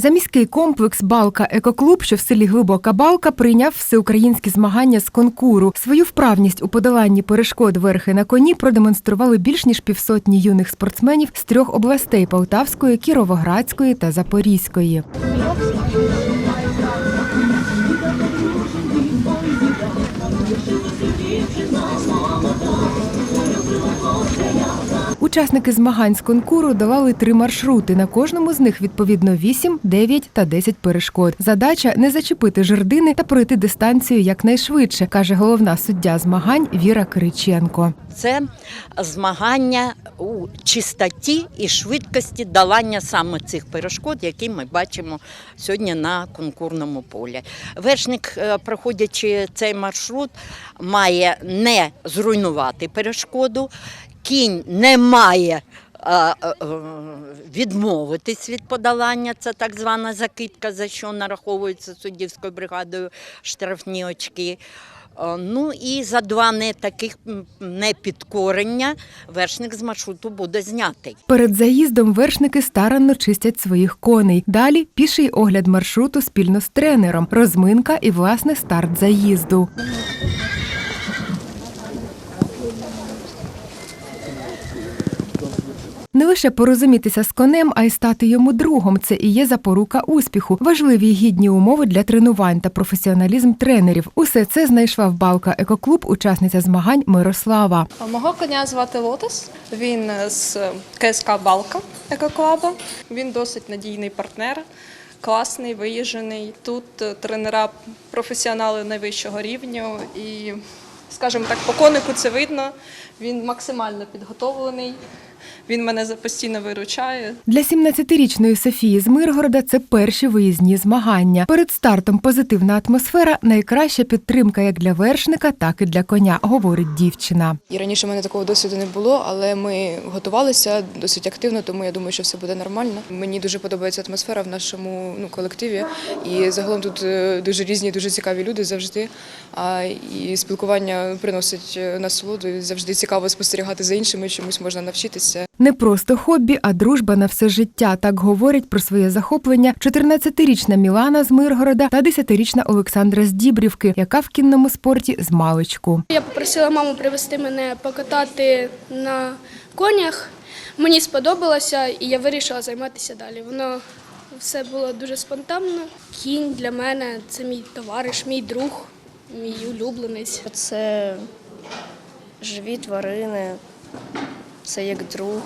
Заміський комплекс Балка Екоклуб, що в селі Глибока Балка, прийняв всеукраїнські змагання з конкуру. Свою вправність у подоланні перешкод верхи на коні продемонстрували більш ніж півсотні юних спортсменів з трьох областей Полтавської, Кіровоградської та Запорізької. Учасники змагань з конкуру долали три маршрути. На кожному з них відповідно 8, 9 та 10 перешкод. Задача не зачепити жердини та пройти дистанцію якнайшвидше, каже головна суддя змагань Віра Кириченко. Це змагання у чистоті і швидкості долання саме цих перешкод, які ми бачимо сьогодні на конкурному полі. Вершник, е, проходячи цей маршрут, має не зруйнувати перешкоду, кінь не має. е, е, е, Відмовитись від подолання, це так звана закидка, за що нараховується суддівською бригадою штрафні очки. Е, Ну і за два не таких непідкорення вершник з маршруту буде знятий. Перед заїздом вершники старанно чистять своїх коней. Далі піший огляд маршруту спільно з тренером, розминка і власне старт заїзду. Не лише порозумітися з конем, а й стати йому другом. Це і є запорука успіху, важливі й гідні умови для тренувань та професіоналізм тренерів. Усе це знайшла в Балка Екоклуб, учасниця змагань Мирослава. Мого коня звати Лотос. Він з КСК Балка Екоклаба. Він досить надійний партнер, класний, виїжджений. Тут е, тренера професіонали найвищого рівня і, скажімо так, по конику це видно. Він максимально підготовлений. Він мене за- постійно виручає. Для 17-річної Софії з Миргорода це перші виїзні змагання. Перед стартом позитивна атмосфера найкраща підтримка як для вершника, так і для коня, говорить дівчина. І раніше в мене такого досвіду не було, але ми готувалися досить активно, тому я думаю, що все буде нормально. Мені дуже подобається атмосфера в нашому ну, колективі. І загалом тут е, дуже різні, дуже цікаві люди завжди. А і спілкування приносить е, насолоду. і Завжди цікаво спостерігати за іншими, чомусь можна навчитися. Не просто хобі, а дружба на все життя. Так говорять про своє захоплення 14-річна Мілана з Миргорода та 10-річна Олександра з Дібрівки, яка в кінному спорті з маличку. Я попросила маму привезти мене покатати на конях. Мені сподобалося, і я вирішила займатися далі. Воно все було дуже спонтанно. Кінь для мене це мій товариш, мій друг, мій улюбленець. Це живі тварини, це як друг,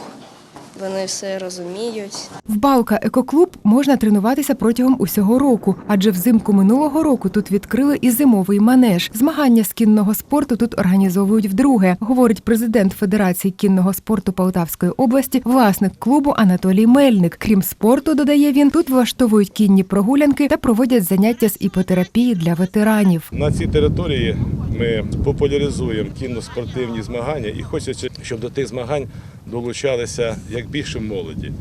вони все розуміють. В Балка Екоклуб можна тренуватися протягом усього року, адже взимку минулого року тут відкрили і зимовий манеж. Змагання з кінного спорту тут організовують вдруге, говорить президент Федерації кінного спорту Полтавської області, власник клубу Анатолій Мельник. Крім спорту, додає він, тут влаштовують кінні прогулянки та проводять заняття з іпотерапії для ветеранів. На цій території ми популяризуємо кінно-спортивні змагання і хочеться, щоб до тих змагань долучалися як більше молоді.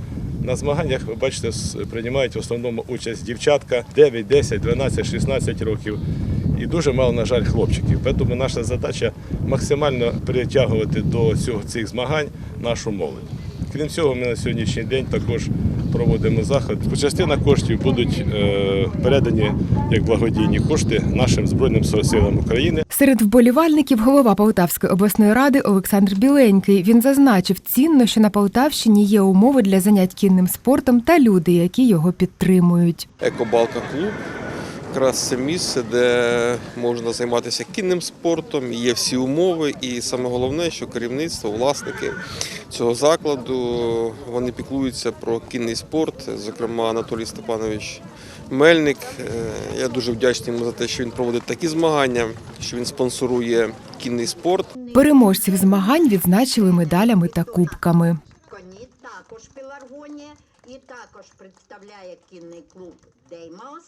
На змаганнях, ви бачите, приймають в основному участь дівчатка 9, 10, 12, 16 років. І дуже мало, на жаль, хлопчиків. Тому наша задача максимально притягувати до цього цих змагань нашу молодь. Крім цього, ми на сьогоднішній день також проводимо заход. Частина коштів будуть е, передані як благодійні кошти нашим Збройним силам України. Серед вболівальників голова Полтавської обласної ради Олександр Біленький. Він зазначив цінно, що на Полтавщині є умови для занять кінним спортом та люди, які його підтримують. Екобалка клуб. Якраз це місце, де можна займатися кінним спортом, є всі умови, і саме головне, що керівництво, власники цього закладу вони піклуються про кінний спорт. Зокрема, Анатолій Степанович Мельник. Е, Я дуже вдячний йому за те, що він проводить такі змагання, що він спонсорує кінний спорт. Переможців змагань відзначили медалями та кубками. коні також пеларгонія і також представляє кінний клуб Деймаус